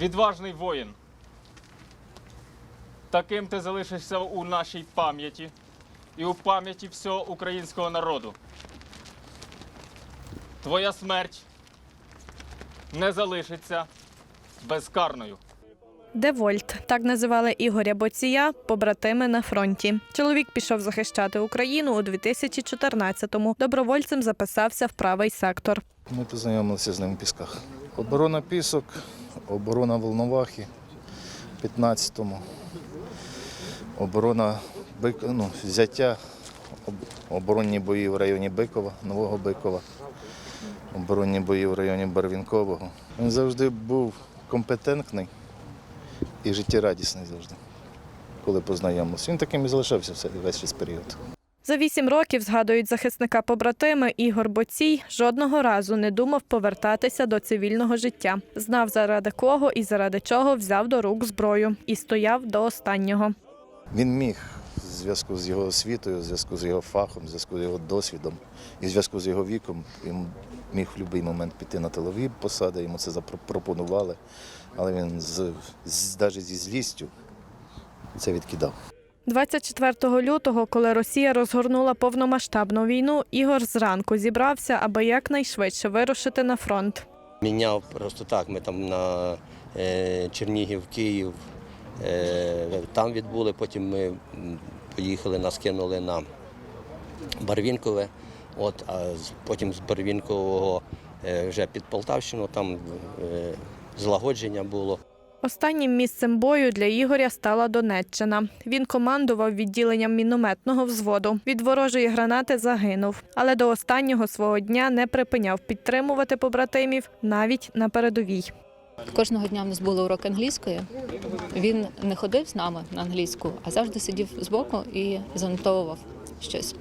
відважний воїн. Таким ти залишишся у нашій пам'яті і у пам'яті всього українського народу. Твоя смерть не залишиться безкарною. Девольт так називали Ігоря Боція, побратими на фронті. Чоловік пішов захищати Україну у 2014-му. Добровольцем записався в правий сектор. Ми познайомилися з ним в пісках. Оборона пісок, оборона Волновахи в 15-му, оборона ну, взяття, оборонні бої в районі Бикова, Нового Бикова, оборонні бої в районі Барвінкового. Він завжди був компетентний і життєрадісний завжди, коли познайомився. Він таким і залишався весь цей період. За вісім років, згадують захисника побратими, Ігор Боцій жодного разу не думав повертатися до цивільного життя. Знав, заради кого і заради чого взяв до рук зброю і стояв до останнього. Він міг в зв'язку з його освітою, в зв'язку з його фахом, в зв'язку з його досвідом і в зв'язку з його віком, він міг в будь-який момент піти на тилові посади, йому це запропонували, але він з, з, навіть зі злістю це відкидав. 24 лютого, коли Росія розгорнула повномасштабну війну, Ігор зранку зібрався, аби якнайшвидше вирушити на фронт. Міняв просто так. Ми там на е, Чернігів, Київ е, там відбули, потім ми поїхали, нас кинули на Барвінкове. От, а потім з Барвінкового е, вже під Полтавщину, там злагодження було. Останнім місцем бою для Ігоря стала Донеччина. Він командував відділенням мінометного взводу. Від ворожої гранати загинув, але до останнього свого дня не припиняв підтримувати побратимів навіть на передовій. Кожного дня в нас були уроки англійської. Він не ходив з нами на англійську, а завжди сидів збоку і занотовував щось.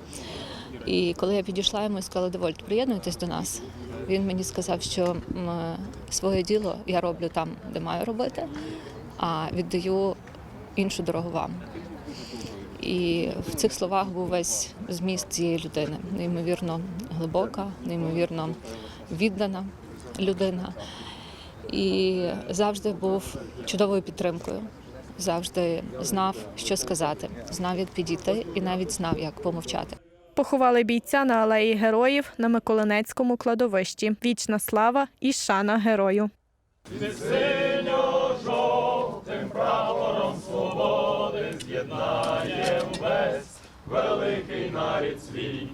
І коли я підійшла йому сказала, Девольт, приєднуйтесь до нас. Він мені сказав, що своє діло я роблю там, де маю робити, а віддаю іншу дорогу вам. І в цих словах був весь зміст цієї людини. Неймовірно глибока, неймовірно віддана людина. І завжди був чудовою підтримкою. Завжди знав, що сказати, знав, як підійти, і навіть знав, як помовчати. Поховали бійця на алеї героїв на Миколинецькому кладовищі. Вічна слава і шана герою. Синьо-жовтим прапором свободи З'єднає весь великий нарід свій.